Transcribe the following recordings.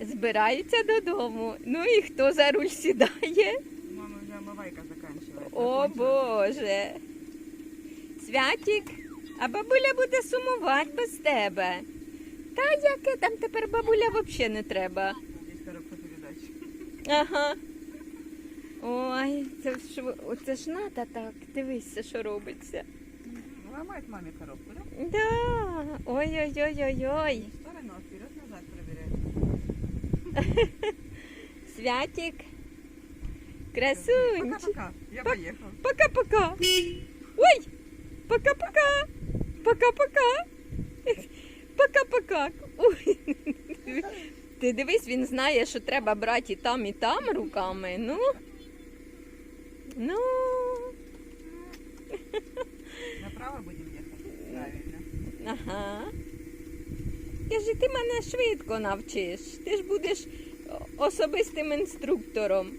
збираються додому. Ну і хто за руль сідає? Мама вже омивайка закінчилась. О Боже. Святік, а бабуля буде сумувати без тебе. Та яке там тепер бабуля взагалі не треба. Ага. Ой, це ж оце ж надо так. Дивися, що робиться. Ломает маме коробку, да? Да. Ой-ой-ой-ой-ой. Не в сторону, а вперед-назад проверяет. Святік. Красунчик. Пока-пока, я поехал. Пока-пока. Ой! Пока-пока. Пока-пока. Пока-пока. Ти дивись, він знає, що треба брати і там, і там руками. Ну. Ну. Направо будем ехать? Правильно. Ага. Скажи, ти мене швидко навчиш. Ти ж будеш особистим інструктором.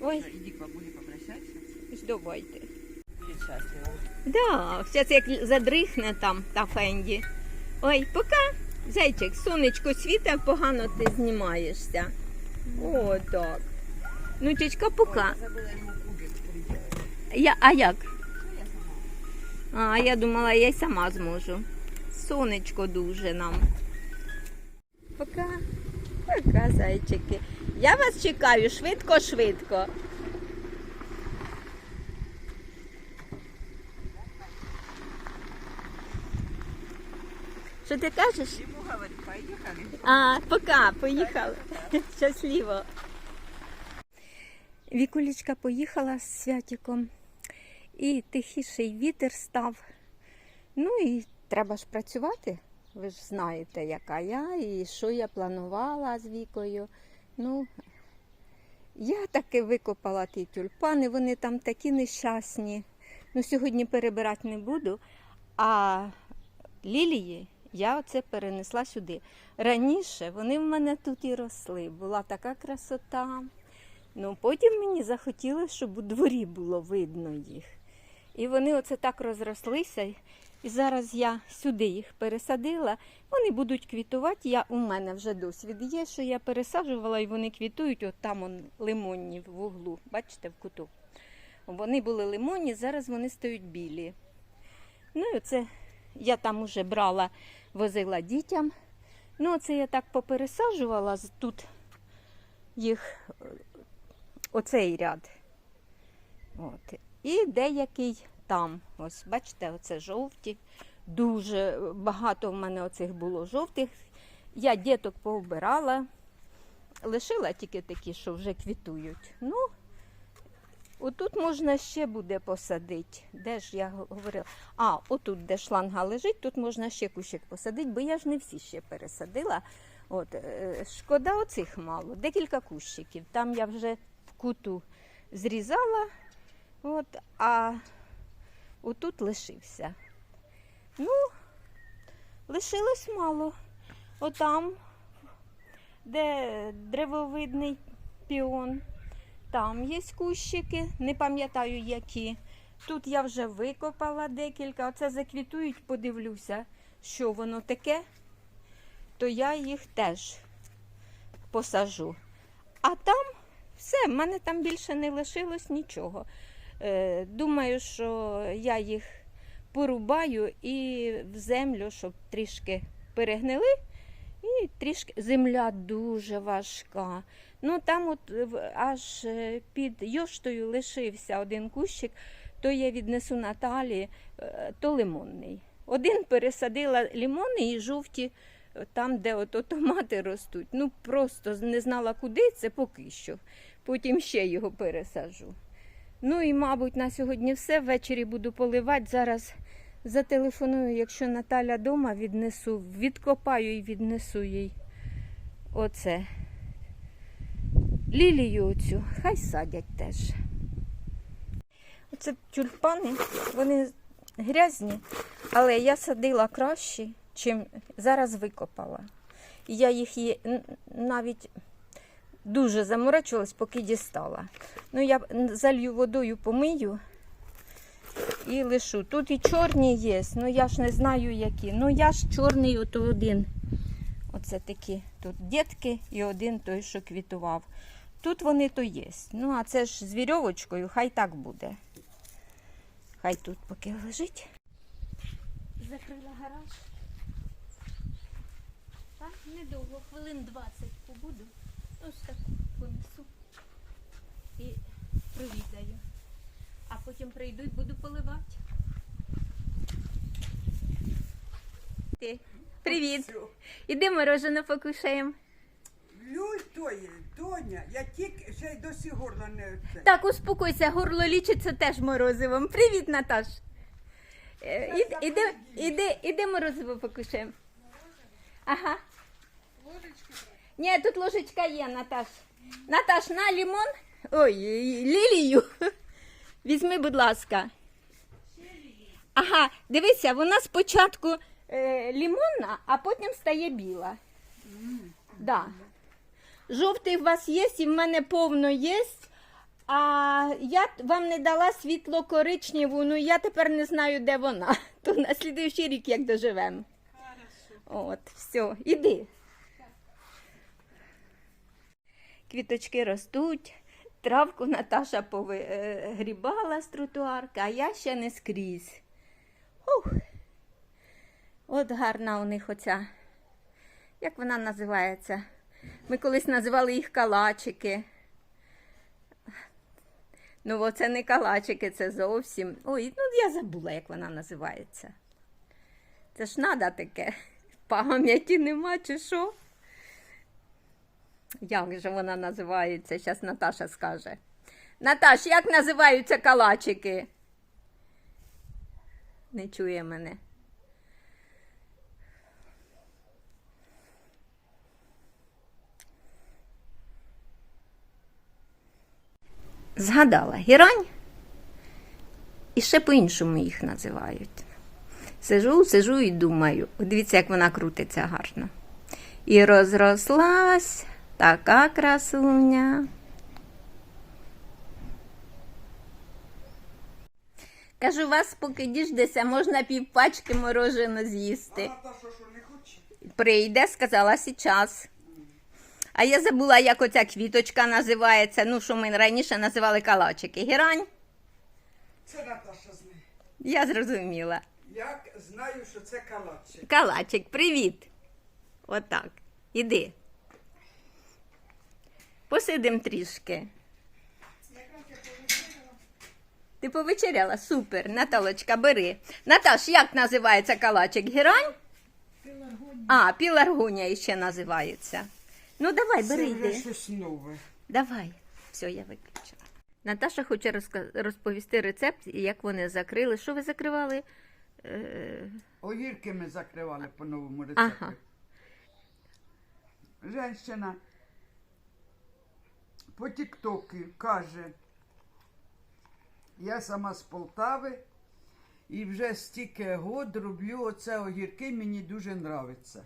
Ой, Иди к бабуле попрощайся. давайте. Да, зараз як задрихне там та Фенді. Ой, пока, зайчик, сонечко світа, погано ти знімаєшся. О, так. Ну, тічка, пока. Я, а як? Ну. А, я думала, я й сама зможу. Сонечко дуже нам. Пока. Пока, зайчики. Я вас чекаю швидко-швидко. Що ти кажеш? Ему говорит, поехали. А, пока, поїхали. Щасливо. Вікулічка поїхала з святіком, і тихіший вітер став. Ну і треба ж працювати. Ви ж знаєте, яка я і що я планувала з вікою. Ну, я таки викопала ті тюльпани, вони там такі нещасні. Ну, сьогодні перебирати не буду. А лілії я оце перенесла сюди. Раніше вони в мене тут і росли, була така красота. Ну, потім мені захотілося, щоб у дворі було видно їх. І вони оце так розрослися. І зараз я сюди їх пересадила. Вони будуть квітувати. Я, у мене вже досвід є, що я пересаджувала і вони квітують. От там он, лимонні в углу. Бачите, в куту. Вони були лимонні, зараз вони стають білі. Ну і оце я там уже брала, возила дітям. Ну, це я так попересаджувала тут їх е, оцей ряд. От. І деякий там. Ось, бачите, оце жовті. Дуже багато в мене оцих було жовтих. Я діток повбирала, лишила тільки такі, що вже квітують. Ну, отут можна ще буде посадити. Де ж я говорила? А, отут, де шланга лежить, тут можна ще кущик посадити, бо я ж не всі ще пересадила. От, е, шкода оцих мало, декілька кущиків. Там я вже в куту зрізала, от, а отут лишився. Ну, лишилось мало. Отам, де древовидний піон, там є кущики, не пам'ятаю які. Тут я вже викопала декілька. Оце заквітують, подивлюся, що воно таке, то я їх теж посажу. А там все, в мене там більше не лишилось нічого. Е, думаю, що я їх порубаю і в землю, щоб трішки перегнили. І трішки земля дуже важка. Ну там от аж е, під йоштою лишився один кущик, то я віднесу Наталі, е, то лимонний. Один пересадила лимони і жовті, там, де ото томати ростуть. Ну просто не знала, куди це поки що. Потім ще його пересаджу. Ну і, мабуть, на сьогодні все. Ввечері буду поливати. Зараз зателефоную, якщо Наталя вдома, віднесу, відкопаю і віднесу їй оце. Лілію оцю, хай садять теж. Оце тюльпани, вони грязні, але я садила кращі, чим зараз викопала. Я їх є- навіть дуже заморачувалась, поки дістала. Ну, я залью водою, помию і лишу. Тут і чорні є, ну я ж не знаю які. Ну я ж чорний ото один Оце такі тут дітки і один той, що квітував. Тут вони то є. Ну, а це ж з вірьовочкою, хай так буде. Хай тут поки лежить. Закрила гараж. Так, недовго, хвилин 20 побуду. Ось так понесу і провідаю. А потім прийду і буду поливати. Ти. Привіт. Іди морожене покушаємо. Люль тої, доня, я тільки ще й досі горла не це. Так, успокойся, горло лічиться теж морозивом. Привіт, Наташ. Е, Іди, іди, іди, іди морозиво покушаємо. Ага. Ні, тут ложечка є, Наташ. Наташ, на лімон. Ой, лілію. Візьми, будь ласка. Ага, дивися, вона спочатку е, лімонна, а потім стає біла. Да. Жовтий у вас є, і в мене повно є. А я вам не дала світло коричневу, ну я тепер не знаю, де вона. То на слідуючий рік як доживемо. От, все, іди. Квіточки ростуть, травку Наташа повигрібала з тротуарки, а я ще не скрізь. Ух. От гарна у них оця. Як вона називається? Ми колись називали їх калачики. Ну, оце не калачики, це зовсім. Ой, ну я забула, як вона називається. Це ж надо таке. Пам'яті нема чи що? Як же вона називається? Зараз Наташа скаже. Наташ, як називаються калачики? Не чує мене. Згадала гірань. І ще по-іншому їх називають. Сижу, сижу і думаю. Дивіться, як вона крутиться гарно. І розрослась така красуня. Кажу, вас поки діждеся, можна півпачки морожено з'їсти. Прийде, сказала сейчас. А я забула, як оця квіточка називається. Ну, що ми раніше називали калачики. Герань? Це Наташа з нею. Я зрозуміла. Я знаю, що це калачик. Калачик, привіт. Отак. Іди. Посидим трішки. Ти повечеряла? Супер. Наталочка, бери. Наташ, як називається калачик? Герань? А, піларгуня ще називається. Ну, давай, бери, Це йди. Давай. Все, я виключила. Наташа хоче розповісти рецепт, як вони закрили. Що ви закривали? Е, Огірки ми закривали по новому рецепту. Ага. Женщина по тіктоку каже, я сама з Полтави і вже стільки год роблю оце огірки, мені дуже нравиться.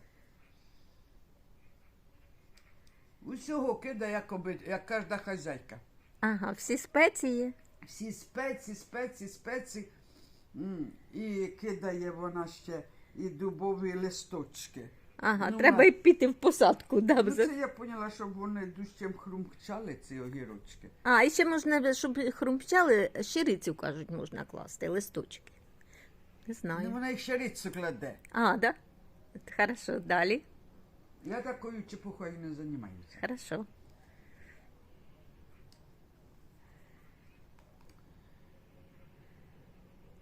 Усього кидає, як, оби- як кожна хазяйка. Ага, всі спеції. Всі спеції, спеції, спеції. І кидає вона ще і дубові листочки. Ага, Ну, треба на- й піти в посадку. Да, Ну, за- це я поняла, щоб вони дужчим хрумкчали, ці огірочки. А, і ще можна, щоб хрумчали, щирицю, кажуть, можна класти, листочки. Не Ну, вона їх ще рідцю кладе. А, да? Хорошо, далі. Я такою чепухою не займаюся. Хорошо.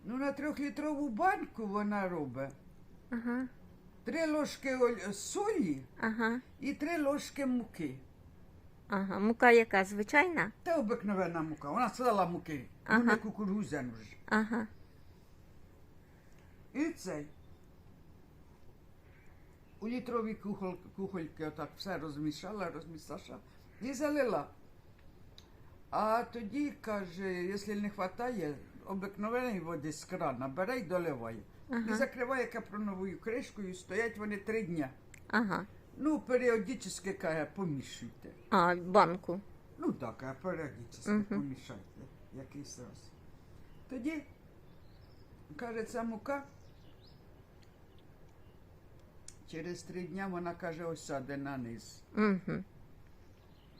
Ну, на трьохлітрову баньку вона робить Ага, три ложки оль- солі ага, і три ложки муки. ага. Мука яка звичайна? Та обикновена мука. Вона сказала муки. Ага. Ну, не кукурузяну ж. Ага. І цей. У літровій кухоль, кухольки отак все розмішала, розмішала і залила. А тоді каже, якщо не вистачає, обикновеної води з крана бере і доливає. І закриває капроновою кришкою, стоять вони три дня. Ага. Ну, періодично, каже, помішуйте. А, банку. Ну так, а періодично Мгм. помішайте якийсь раз. Тоді, каже, ця мука Через три дня вона каже, осяде на низ. Угу.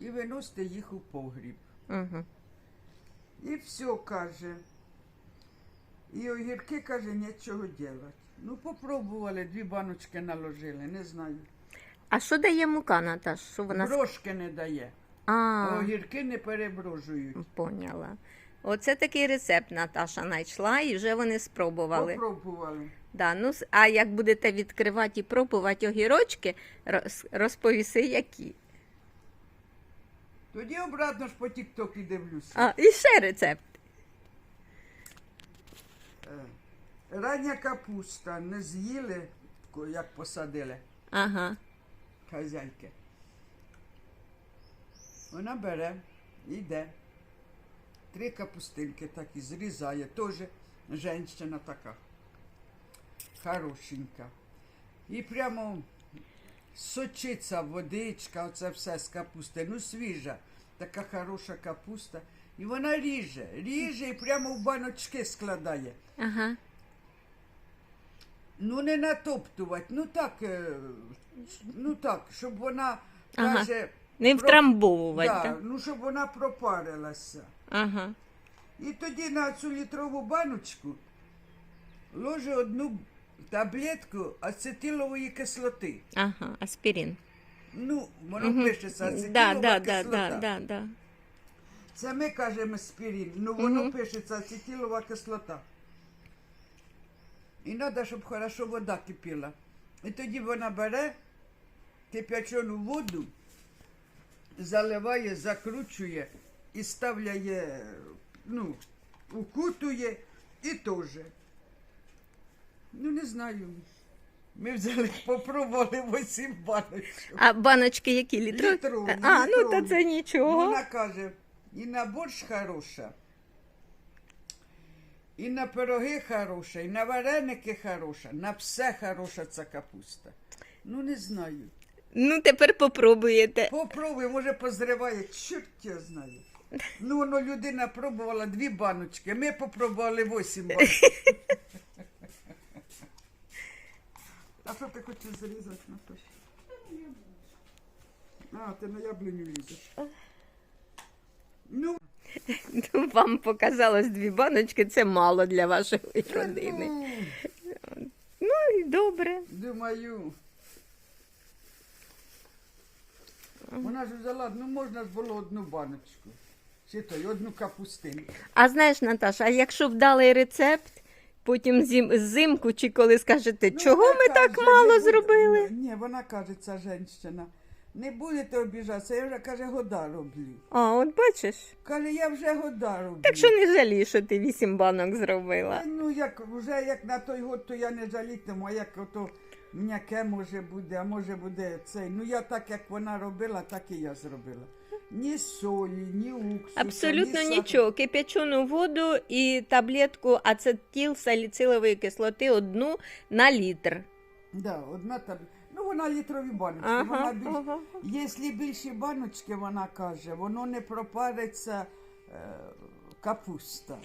І виносите їх у погріб. Угу. І все каже. І огірки каже, нічого делать. Ну, попробували, дві баночки наложили, не знаю. А що дає мука, Наташ? Що вона... с- Брошки не дає, А, а огірки не переброжують. поняла. Оце такий рецепт Наташа знайшла і вже вони спробували. Попробували. Да, ну, с- а як будете відкривати і пробувати огірочки, роз- розповіси, які. Тоді обратно ж по тік-токі дивлюся. А, і ще рецепт. Е, Рання капуста не з'їли, як посадили Ага. хазяйки. Вона бере, йде. Три капустинки так і зрізає. Теж жінка така. Хорошенька. І прямо сочиться водичка, оце все з капусти. Ну, свіжа, така хороша капуста. І вона ріже, ріже і прямо в баночки складає. Ага. Ну, не натоптувати, ну так, е, ну так, щоб вона Ага. каже, Не Про- втрамбовувати. да, ну щоб вона пропарилася. Ага. І тоді на цю літрову баночку ложу одну таблетку ацетилової кислоти. Ага. Аспірин. Ну, воно пишеться ацетилова да, да, кислота. да, да, да. Це ми кажемо спірін, ну воно пишеться ацетилова кислота. І треба, щоб хорошо вода кипіла. І тоді вона бере кип'ячену воду, заливає, закручує і ставляє, ну, укутує і теж. Ну, не знаю. Ми взяли, попробували 8 баночок. А баночки які літрові? Літрові, А, ну то це нічого. Вона каже, і на борщ хороша, і на пироги хороша, і на вареники хороша, на все хороша ця капуста. Ну, не знаю. Ну, тепер попробуєте. Попробуй, може позриває, чорт я знаю. Ну, воно людина пробувала дві баночки, ми попробували вісім баночок. А що ти хочеш зрізати, Наташа? А, ти на яблуню лізеш. Ну, Вам показалось дві баночки, це мало для вашої родини. ну, і добре. думаю. Вона ж взяла, ну можна ж було одну баночку. Чи то й одну капустинку. А знаєш, Наташа, а якщо вдалий рецепт, потім зим, зимку чи коли скажете, Ну, чого ми так мало зробили? Ні, вона каже, ця жінка. Не будете обіжатися, я вже каже, года роблю. А, от бачиш? Каже, я вже года роблю. Так що не жалій, що ти вісім банок зробила. Та, Ну, як вже як на той год, то я не жалітиму, а як ото м'яке може буде, а може буде цей. Ну я так, як вона робила, так і я зробила. Ні солі, ні уксусу. Абсолютно ні сахару. нічого. Кип'ячену воду і таблетку ацетил саліцилової кислоти одну на літр. Да, одна таб... Ну, вона літрові баночки. Ага, вона більш... ага. Якщо більші баночки, вона каже, воно не пропариться е, капуста.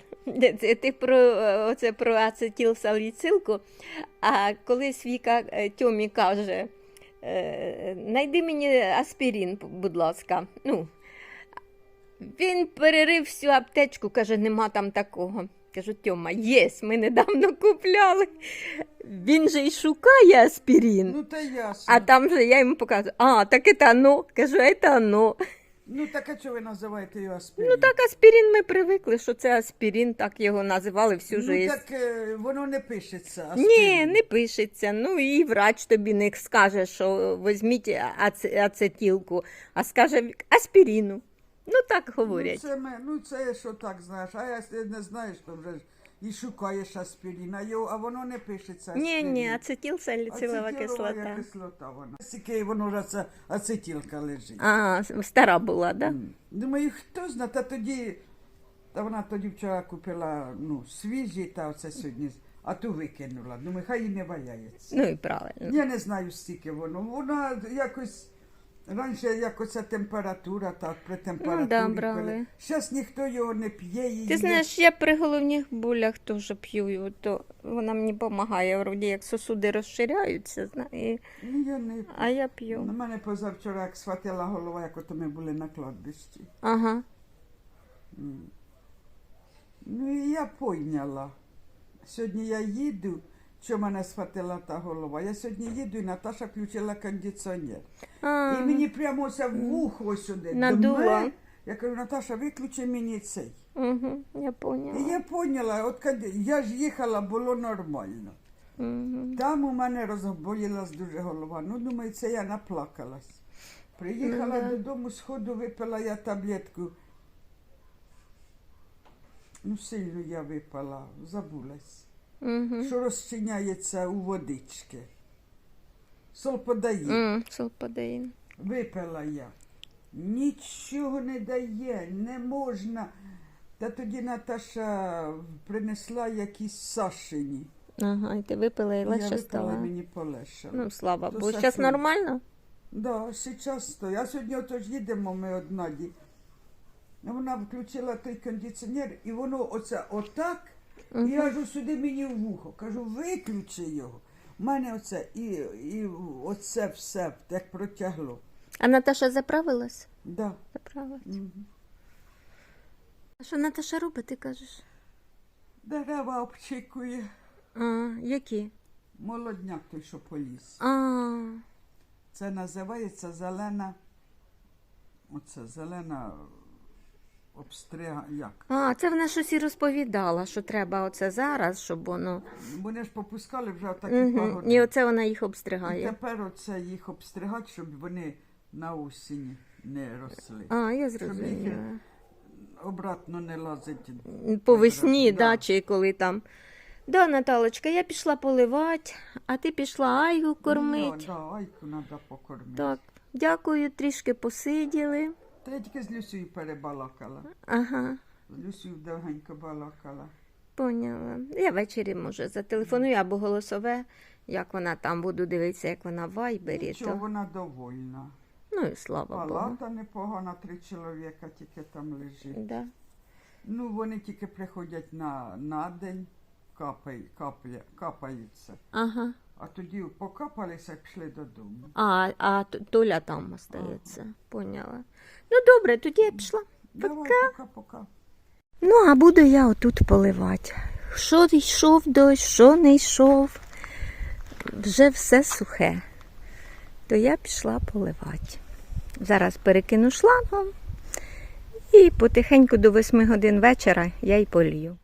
Це ти про е, оце про ацетил саліцилку. А колись Віка е, Тьомі каже: е, найди мені аспірин, будь ласка. Ну, він перерив всю аптечку, каже, нема там такого. Кажу, Тьома, єсть, ми недавно купляли. Він же й шукає аспірин. Ну, та ясно. А там же я йому показую, а, так это оно. Кажу, это оно. Ну, так а чого ви називаєте його аспірин? Ну так аспірин ми привикли, що це аспірин, так його називали всю ну, життя. так е, воно не пишеться. Ні, не пишеться. Ну і врач тобі не скаже, що візьміть аце- ацетилку, а скаже аспірину. Ну так говорять. Ну, це, ми, ну, це що так знаєш, а якщо не знаєш, то вже ж і шукаєш аспірин, а, його, а воно не пишеться Ні, ні, ацетил саліцилова Ацетилова кислота. кислота вона. Скільки воно вже це ацетилка лежить. А, стара була, да? М. Думаю, хто знає, та тоді, та вона тоді вчора купила ну, свіжі, та оце сьогодні, а ту викинула. Думаю, хай і не валяється. Ну і правильно. Я не знаю, стільки воно. Вона якось Раніше як оця температура, так, при температурі. Ну да, брали. Зараз ніхто його не п'є. і Ти знаєш, я при головних болях теж п'ю, то вона мені допомагає, вроді як сосуди розширяються, знає, Ну, я не... а я На п'ю. мене позавчора як схватила голова, як ото ми були на кладбищі. Ага. Ну і я пойняла. Сьогодні я їду, що мене схватила та голова. Я сьогодні їду і Наташа включила кондиціонер. А, І мені прямо це в вухо сюди. Надуло. дме. Я кажу, Наташа, виключи мені цей. угу, я І поняла. я поняла, от коли я ж їхала, було нормально. Угу. Там у мене розболілась дуже голова. Ну, думаю, це я наплакалась. Приїхала Ну, додому, сходу випила я таблетку. Ну, сильно я випала, забулась. Угу. Що розчиняється у водички. Солподаї. М, Солпадеїн. Випила я. Нічого не дає, не можна. Та тоді Наташа принесла якісь сашині. Ага, і ти випила і я випила, мені полегшало. Ну, слава Богу. Зараз нормально? Да, зараз то. А сьогодні отож їдемо ми од Наді. Вона включила той кондиціонер, і воно оце отак, і я кажу сюди мені в вухо. Кажу, виключи його. У мене оце і, і оце все як протягло. А Наташа заправилась? Да. Заправилась. Мгм. А що Наташа робить, ти кажеш? Дерева обчікує. А, які? Молодняк той, що поліз. А, Це називається зелена. Оце зелена обстрига. Як? а, це вона щось і розповідала, що треба оце зараз, щоб воно. Вони ж попускали вже отакі Угу. пагони. І оце вона їх І тепер оце їх обстригати, щоб вони на осінь не росли. А, я Щоб їх зрозуміла. обратно не лазить. По весні, Да. да, чи коли там. Да, Наталочка, я пішла поливати, а ти пішла айгу Ну, кормить. да, айку треба покормити. Так, дякую, трішки посиділи. Та я тільки з Люсією перебалакала. Ага, З Люсією довгенько балакала. поняла. Я ввечері, може, зателефоную або голосове, як вона там буду дивитися, як вона в вайбері. Нічого, То... вона довольна. Ну і слава Богу. Палата непогана, три чоловіка тільки там лежить. Да. Ну, вони тільки приходять на, на день, капай, капля, капаються. Ага. А тоді покапалися і пішли додому. А, а Толя там остається. Поняла. Ну добре, тоді я пішла. Давай, пока-пока. Ну, а буду я отут поливати. Що йшов дощ, що не йшов, вже все сухе. То я пішла поливати. Зараз перекину шлангом і потихеньку до 8 годин вечора я й полію.